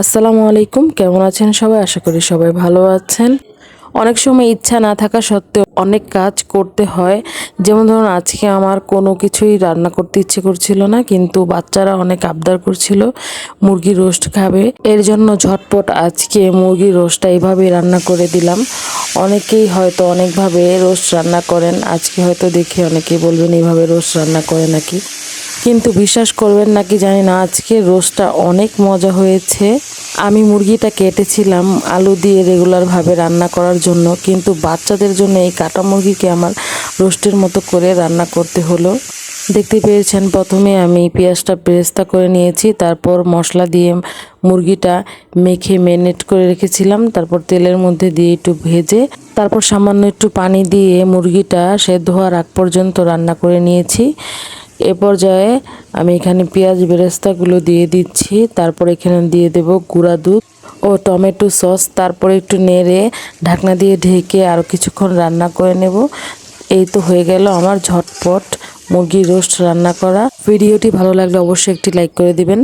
আসসালামু আলাইকুম, কেমন আছেন সবাই? আশা করি সবাই ভালো আছেন। অনেক সময় ইচ্ছা না থাকা সত্ত্বেও অনেক কাজ করতে হয়। যেমন ধরুন, আজকে আমার কোনো কিছুই রান্না করতে ইচ্ছে করছিল না, কিন্তু বাচ্চারা অনেক আবদার করছিল মুরগি রোস্ট খাবে। এর জন্য ঝটপট আজকে মুরগির রোস্টটা এইভাবে রান্না করে দিলাম। অনেকেই হয়তো অনেকভাবে রোস্ট রান্না করেন, আজকে হয়তো দেখে অনেকেই বলবেন এইভাবে রোস্ট রান্না করে নাকি? কিন্তু বিশ্বাস করবেন নাকি জানি না, আজকে রোস্টটা অনেক মজা হয়েছে। আমি মুরগিটা কেটেছিলাম আলু দিয়ে রেগুলারভাবে রান্না করার জন্য, কিন্তু বাচ্চাদের জন্য এই কাটা মুরগিকে আমার রোস্টের মতো করে রান্না করতে হলো। দেখতে পেয়েছেন, প্রথমে আমি পেঁয়াজটা পেরেস্তা করে নিয়েছি, তারপর মশলা দিয়ে মুরগিটা মেখে ম্যারিনেট করে রেখেছিলাম, তারপর তেলের মধ্যে দিয়ে একটু ভেজে, তারপর সামান্য একটু পানি দিয়ে মুরগিটা সেদ্ধ হওয়ার আগ পর্যন্ত রান্না করে নিয়েছি। এ পর্যায়ে আমি এখানে পেঁয়াজ বেরেস্তাগুলো দিয়ে দিচ্ছি, তারপর এখানে দিয়ে দেব গুঁড়া দুধ ও টমেটো সস, তারপরে একটু নেড়ে ঢাকনা দিয়ে ঢেকে আরও কিছুক্ষণ রান্না করে নেব। এই তো হয়ে গেল আমার ঝটপট মুরগি রোস্ট রান্না করা। ভিডিওটি ভালো লাগলে অবশ্যই একটি লাইক করে দিবেন।